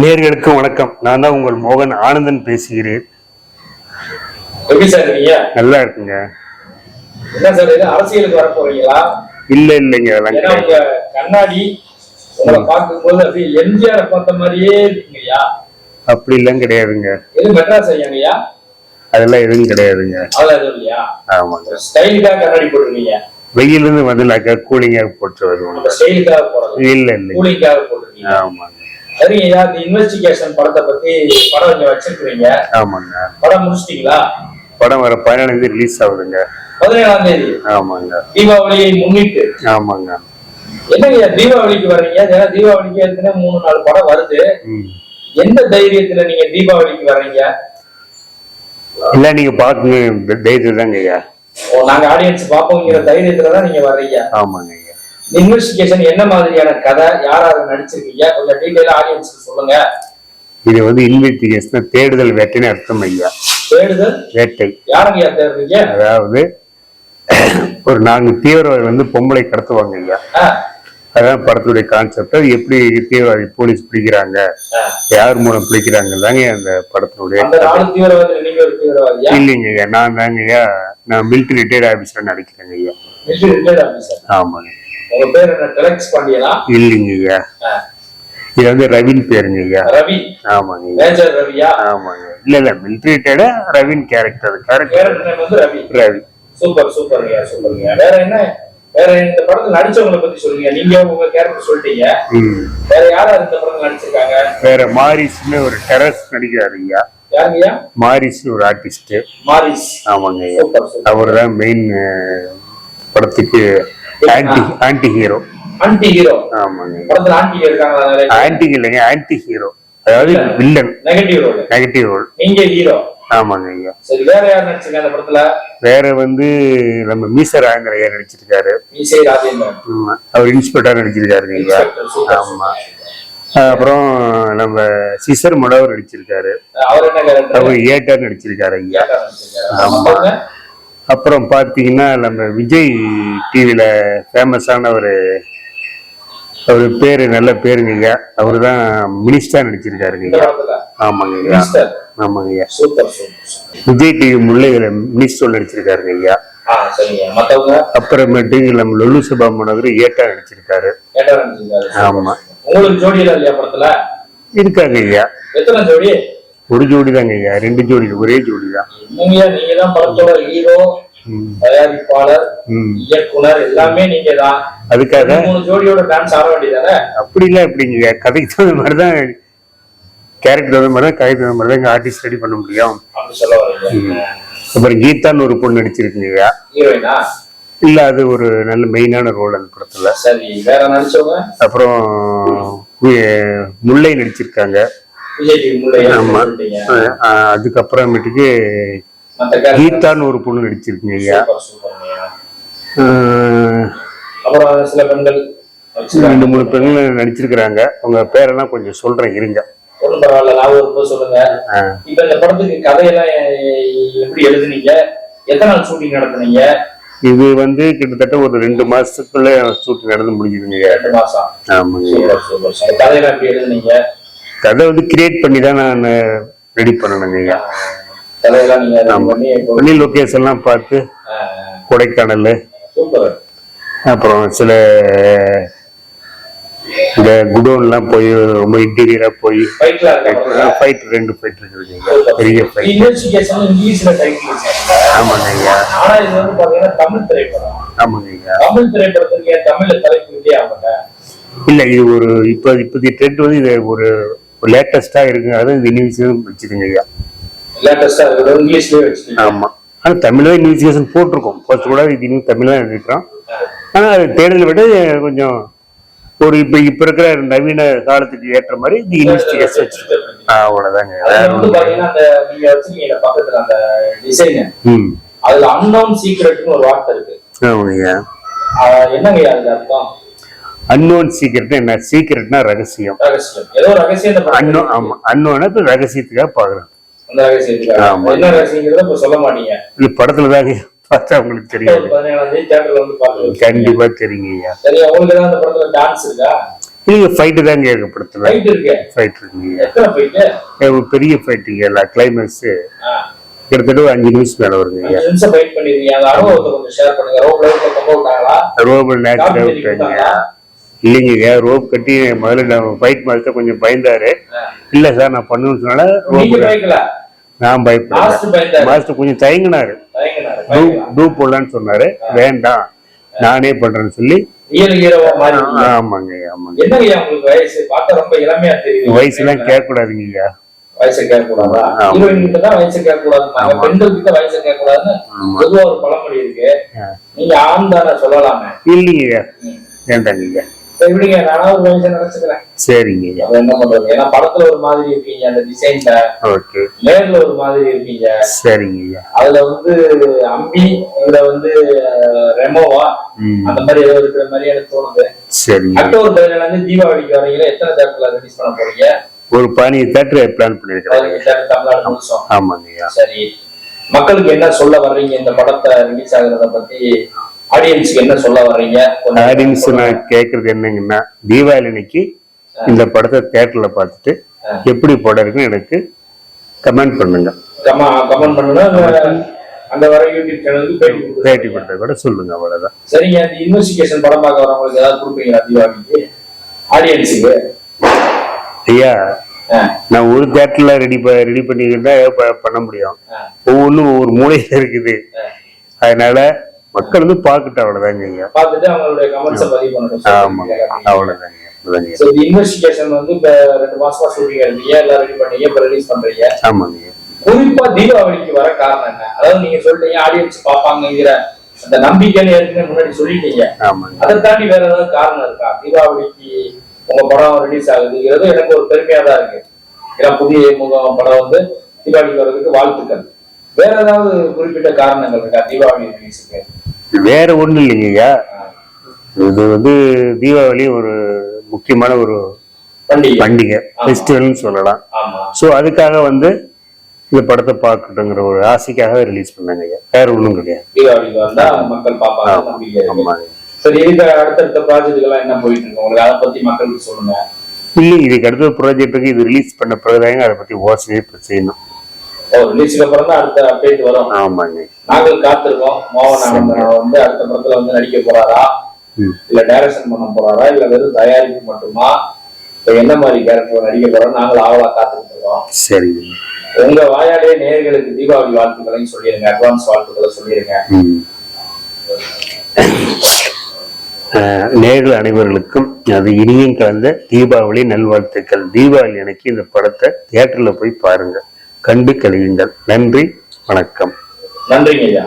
நேர்களுக்கு வணக்கம். நான் தான் உங்கள் மோகன் ஆனந்தன் பேசுகிறேன். நல்லா இருக்குங்க. இது அரசியலுக்கு வர போறீங்களா? இல்ல இல்லைங்க. கண்ணாடி உங்களை பார்க்கும்போது அப்படியே எம்ஜிஆர் பார்த்த மாதிரியே இருக்கீங்கய்யா அப்படி எல்லாம் கிடையாதுங்க. எது மெட்ராஸ் ஐயாங்கய்யா அதெல்லாம் எதுவும் கிடையாதுங்க. ஆமாங்க. ஸ்டைலுக்காக கண்ணாடி போட்டிருக்கீங்க. வெயில இருந்து வந்தனாக்கா கூலிங்கா போட்டு போறது இல்ல இல்லைங்க. கூலிங்காக போட்டிருக்கீங்க. ஆமாங்க. சரிங்கய்யா இந்த இன்வெஸ்டிகேஷன் படத்தை பத்தி படம் இங்க வச்சிருக்கிறீங்க. ஆமாங்க. படம் முடிச்சிட்டீங்களா? படம் வர பதினேழாம் தேதி ரிலீஸ் ஆகுதுங்க. பதினேழாம் தேதி? ஆமாங்க. தீபாவளியை முன்னிட்டு. ஆமாங்க. என்னங்கய்யா தீபாவளிக்கு வர்றீங்க? ஏன்னா தீபாவளிக்கு ஏற்கனவே மூணு நாலு படம் வருது. எந்த தைரியத்துல நீங்க தீபாவளிக்கு வர்றீங்க? இல்ல நீங்க பாக்குங்க தைரியம் தாங்க ஐயா. நாங்க ஆடியன்ஸ் பாப்போங்கிற தைரியத்துல தான் நீங்க வர்றீங்க. ஆமாங்க இன்வெஸ்டிகேஷன் என்ன மாதிரியான கதை? யார் யார் நடிச்சிருக்கீங்க? கொஞ்சம் டீடைலா ஆடியன்ஸ்க்கு சொல்லுங்க. இது வந்து இன்வெஸ்டிகேஷன் தேடுதல் வேட்டைன்னு அர்த்தம் ஐயா தேடுதல்? வேட்டை யாருங்க தேடுறீங்க? அதாவது ஒரு நான்கு தீவிரவாதி வந்து பொம்பளை கடத்துவாங்க ஐயா அதான் படத்துடைய கான்செப்ட் அது எப்படி தீவிரவாதி போலீஸ் பிடிக்கிறாங்க. யார் மூலம் பிடிக்கிறாங்க தாங்க அந்த படத்தினுடைய நீங்க இல்லைங்க ஐயா நான் தாங்க ஐயா நான் மிலிட்டரி ரிட்டையர்ட் ஆபீசர் நடிக்கிறேங்க ஐயா. ஆமாங்க உங்க பேர் என்ன? டெலக்ஸ் பாண்டியனா? இல்லைங்க. இது வந்து ரவின் பேருங்க. ரவி? ஆமாங்க. மேஜர் ரவியா? ஆமாங்க. இல்ல இல்ல மிலிட்டரி ரிட்டையர்டா ரவின் கேரக்டர் கேரக்டர் வந்து ரவி. ரவி. சூப்பர் சூப்பர்ங்க சூப்பர்ங்க வேற என்ன? வேற இந்த படத்துல நடிச்சவங்களை பத்தி சொல்லுங்க. நீங்க உங்க கேரக்டர் சொல்லிட்டீங்க. ம். வேற யார் இந்த படத்துல நடிச்சிருக்காங்க? வேற மாரிஸ்னு ஒரு டெரஸ் நடிக்கிறாரு ஐயா. யாருங்கய்யா மாரிஸ் ஒரு ஆர்டிஸ்ட் மாரிஸ். ஆமாங்க சூப்பர் சூப்பர் அவர் தான் மெயின் படத்துக்கு anti anti hero anti hero ஆமாங்க. படத்துல ஆன்டி இருக்காங்களா ஆன்டி இல்லைங்க ஆன்டி ஹீரோ அதாவது villain negative role negative role நீங்க ஹீரோ ஆமாங்க ஐயா. சரி வேற யார் நடிச்சிருக்காங்க அந்த படத்துல? வேற வந்து நம்ம மீசர் ஆங்கிற ஐயா நடிச்சிருக்காரு? இசை ராஜேந்திரன். ஆமா. அவர் இன்ஸ்பெக்டர் நடிச்சிருக்காருங்க ஐயா. ஆமா. அப்புறம் நம்ம சிசர் மடவர் நடிச்சிருக்காரு. அவர் என்ன அவர் ஏட்டர் நடிச்சிருக்காரு ஐயா. ஆமா. அப்புறம் பாத்தீங்கன்னா நம்ம விஜய் டிவில ஃபேமஸான ஒரு அவர் பேரு நல்ல பேருங்க ஐயா அவரு தான் மினிஸ்டர் நடிச்சிருக்காருங்க ஐயா ஆமாங்க ஐயா. ஆமாங்க ஐயா. விஜய் டிவி முல்லையில மினிஸ்டர் நடிச்சிருக்காருங்க ஐயா. அப்புறமேட்டு நம்ம லொல்லு சபா மனோகர் ஏட்டா நடிச்சிருக்காரு. ஆமா. இருக்காங்க ஐயா. எத்தனை ஜோடி? ஒரு ஜோடி தாங்க ஐயா ரெண்டு ஜோடி ஒரே ஜோடி தான் நீங்க நீங்க தான் படத்தோட ஹீரோ. தயாரிப்பாளர். இயக்குனர் எல்லாமே நீங்க தான் அதுக்காக மூணு ஜோடியோட டான்ஸ் ஆட வேண்டியதானே? அப்படி இல்லை அப்படிங்க ஐயா. கதைக்கு தகுந்த மாதிரி தான் கேரக்டர் தகுந்த மாதிரி தான் கதைக்கு தகுந்த மாதிரி தான் ஆர்டிஸ்ட் ரெடி பண்ண முடியும். அப்படி சொல்ல வரீங்க அப்புறம் கீதான்னு ஒரு பொண்ணு நடிச்சிருக்குங்க ஐயா. ஹீரோயினா இல்ல அது ஒரு நல்ல மெயினான ரோல் அந்த படத்துல. சரி வேற நடிச்சவங்க? அப்புறம் முல்லை நடிச்சிருக்காங்க. ஆமா. அதுக்கப்புறமேட்டுக்கு கீதான்னு ஒரு பொண்ணு நடிச்சிருக்குங்க ஐயா. அப்புறம் சில பெண்கள். ரெண்டு மூணு பெண்கள் நடிச்சிருக்கிறாங்க. உங்க பேரெல்லாம் கொஞ்சம் சொல்றேன் இருங்க. ஒண்ணும் பரவாயில்ல நான் ஒரு சொல்லுங்க. இப்ப இந்த படத்துக்கு கதையெல்லாம் எப்படி எழுதுனீங்க? எத்தனை நாள் ஷூட்டிங் நடத்துனீங்க? இது வந்து கிட்டத்தட்ட ஒரு ரெண்டு மாசத்துக்குள்ள ஷூட்டிங் நடந்து முடிஞ்சுதுங்க. ரெண்டு மாசம். ஆமாங்க. கதையெல்லாம் எப்படி எழுதுனீங்க? கதை வந்து கிரியேட் பண்ணி தான் நான் ரெடி பண்ணணுங்க ஐயா. வெளி லொகேஷன்லாம் பார்த்து ஆ, கொடைக்கானல் அப்புறம் சில இந்த குடோன்லாம் போய் ரொம்ப இன்டீரியரா போய் ஃபைட் ரெண்டு ஃபைட் இருக்குதுங்க பெரிய ஆமாங்க ஐயா. தமிழ் திரைப்படம். ஆமாங்க ஐயா. தமிழ் தலைப்பு இல்லையா இல்ல இது ஒரு இப்போ இப்போதைய ட்ரெண்ட் வந்து இது ஒரு லேட்டஸ்டா இருக்குங்க அது இது இன்வெஸ்டிகேஷன் வச்சுருங்க ஐயா. ஆமா. ஆனா தமிழ்ல இன்வெஸ்டிகேஷன் போட்டிருக்கோம். ஃபர்ஸ்ட் கூட இது இன்னும் தமிழ் தான் இருக்கிறோம் ஆனா அது தேடலை விட கொஞ்சம் ஒரு இப்ப இப்ப இருக்கிற நவீன காலத்துக்கு ஏற்ற மாதிரி இது இன்வெஸ்டிகேஷன் அவ்வளவுதாங்க. அதுல அன்னோன் சீக்ரெட்னு ஒரு வார்த்தை இருக்கு. என்னங்க அதுல அர்த்தம்? அன்னோன் சீக்கிரட் என்ன? சீக்கிரட்னா ரகசியம். படத்துல அன்னோன இப்ப ரகசியத்துக்காக பாக்குறேன் படத்துல தாங்க பார்த்தா உங்களுக்கு தெரியும். கண்டிப்பா தெரியுங்க ஐயா. சரி உங்களுக்கு ஏதாவது அந்த படத்துல டான்ஸ் இருக்கா? நீங்க ஃபைட்டு தாங்க ஃபைட் இருக்கு? ஃபைட் இருக்குங்க பெரிய ஃபைட்டுங்க எல்லா கிளைமேக்ஸ் கிட்டத்தட்ட அஞ்சு நிமிஷம் மேல வருங்க ரோப்ல நேச்சுரல் இல்லைங்க ரோப் கட்டி முதல்ல ஃபைட் மாதிரி கொஞ்சம் பயந்தாரு. இல்ல சார் நான் பண்ணுவேன்னு சொன்னால நீங்க ரோப் நான் பயந்தாரு. மாஸ்டர் கொஞ்சம் தயங்கினாரு. டூ போடலான்னு சொன்னாரு. வேண்டாம் நானே பண்றேன்னு சொல்லி. ஆமாங்க ஆமாங்க. வயசு? வயசுலாம் கேட்க கூடாதுங்க ஐயா. வயசை கேட்க கூடாதா ஆமா. ஹீரோயின் கிட்ட தான் வயசை கேட்க கூடாதுன்னாங்க ஆமா. பெண்கள் கிட்ட வயசை கேட்க கூடாதுன்னு ஆமா. பொதுவா ஒரு பழமொழி இருக்கு. ஆ. நீங்க ஆண் தானே சொல்லலாமே? இல்லைங்க ஐயா. வேண்டாங்க சரி விடுங்க நானும் ஒரு வயசை நினைச்சுக்கிறேன். சரிங்க. என்ன பண்றது? ஏன்னா படத்துல ஒரு மாதிரி இருக்கீங்க அந்த டிசைன்ல ஓகே. நேர்ல ஒரு மாதிரி இருக்கீங்க. சரிங்க. அதுல வந்து அம்பி இதுல வந்து ரெமோவா? அந்த மாதிரி ஏதோ இருக்கிற மாதிரி எனக்கு தோணுது. சரிங்க. அக்டோபர் பதினேழுல இருந்து தீபாவளிக்கு வரீங்களா? எத்தனை தேட்டர்ல ரிலீஸ் பண்ண போறீங்க? ஒரு பதினஞ்சு தேட்டர் பிளான் பண்ணிருக்கிறேன் தமிழ்நாடு ஆமாங்க சரி. மக்களுக்கு என்ன சொல்ல வர்றீங்க? இந்த படத்தை ரிலீஸ் ஆகுறத பத்தி ஆடியன்ஸ்க்கு என்ன சொல்ல வர்றீங்க? ஆடியன்ஸ் நான் கேக்குறது என்னங்கன்னா தீபாவளி அன்னைக்கு இந்த படத்தை தேட்டர்ல பார்த்துட்டு எப்படி படம் இருக்குன்னு எனக்கு கமெண்ட் பண்ணுங்க. கமா கமெண்ட் பண்ணுனா அந்த வர யூடியூப் சேனலுக்கு பேட்டி. பேட்டி கொடுத்த கூட சொல்லுங்க அவ்வளவுதான். சரிங்க அந்த இன்வெஸ்டிகேஷன் படம் பார்க்க வரவங்களுக்கு ஏதாவது கொடுப்பீங்களா தீபாவளிக்கு? ஆடியன்ஸுக்கு ஐயா நான் ஒரு தேட்டர்ல ரெடி ரெடி பண்ணிக்கிட்டா பண்ண முடியும். ஒவ்வொன்றும் ஒவ்வொரு மூலையில இருக்குது. அதனால மக்கள் வந்து பார்க்கட்டும் அவ்வளவுதாங்க ஐயா பார்த்துட்டு அவங்களுடைய கமெண்ட்ஸை பதிவு பண்ணட்டும் ஆமா. அவ்வளவுதாங்க இன்வெஸ்டிகேஷன் வந்து இப்ப ரெண்டு மாசமா ஷூட்டிங் எடுத்தீங்க எல்லாம் ரெடி பண்ணீங்க? இப்ப ரிலீஸ் பண்றீங்க. ஆமாங்க. குறிப்பா தீபாவளிக்கு வர காரணம் என்ன? அதாவது நீங்க சொல்லிட்டீங்க ஆடியன்ஸ் பார்ப்பாங்கங்கிற அந்த நம்பிக்கைன்னு ஏற்கனவே முன்னாடி சொல்லிட்டீங்க. அதை தாண்டி வேற ஏதாவது காரணம் இருக்கா? தீபாவளிக்கு உங்க படம் ரிலீஸ் ஆகுதுங்கிறது எனக்கு ஒரு பெருமையா தான் இருக்கு. ஏன்னா புதிய முகம் படம் வந்து தீபாவளிக்கு வர்றதுக்கு வாழ்த்துக்கள். வேற ஏதாவது குறிப்பிட்ட காரணங்கள் இருக்கா? தீபாவளி ரிலீஸுக்கு வேற ஒண்ணும் இல்லைங்க ஐயா இது வந்து தீபாவளி ஒரு முக்கியமான ஒரு பண்டிகை. ஃபெஸ்டிவல்னு சொல்லலாம். ஸோ அதுக்காக வந்து இந்த படத்தை பார்க்கட்டுங்கிற ஒரு ஆசைக்காக ரிலீஸ் பண்ணாங்க ஐயா வேற ஒன்றும் கிடையாது தீபாவளிக்கு வந்தா மக்கள் பார்ப்பாங்க. நம்பிக்கை இருக்கு. ஆமாங்க. சரி இதுக்கு அடுத்தடுத்த ப்ராஜெக்ட்டுகள்லாம் என்ன போயிட்டு இருக்கு? உங்களுக்கு அதை பத்தி மக்களுக்கு சொல்லுங்க. இல்லை இதுக்கு அடுத்த ப்ராஜெக்ட்டுக்கு இது ரிலீஸ் பண்ண பிறகுதாங்க அதை பத்தி யோசனையே செய்யணும். ரிலீஸுக்கு அப்புறம் தான் அடுத்த அப்டேட் வரும். ஆமாங்க. நாங்கள் காத்திருக்கோம். மோகன் ஆனந்தன் வந்து அடுத்த படத்துல வந்து நடிக்க போறாரா. இல்ல டைரக்ஷன் பண்ண போறாரா? இல்ல வெறும் தயாரிப்பு மட்டுமா? இப்ப என்ன மாதிரி கேரக்டர் நடிக்க போறோம் நாங்கள் ஆவலா காத்துக்கிட்டு இருக்கோம். சரிங்க. உங்க வாயாலே நேயர்களுக்கு தீபாவளி வாழ்த்துக்களையும் சொல்லிருங்க. அட்வான்ஸ் வாழ்த்துக்களை. அஹ், நேயர்கள் அனைவர்களுக்கும் அது இனியும் கலந்த தீபாவளி நல்வாழ்த்துக்கள். தீபாவளி அன்னைக்கு இந்த படத்தை தியேட்டர்ல போய் பாருங்க. கண்டு கழியுங்கள். நன்றி வணக்கம். நன்றிங்க ஐயா.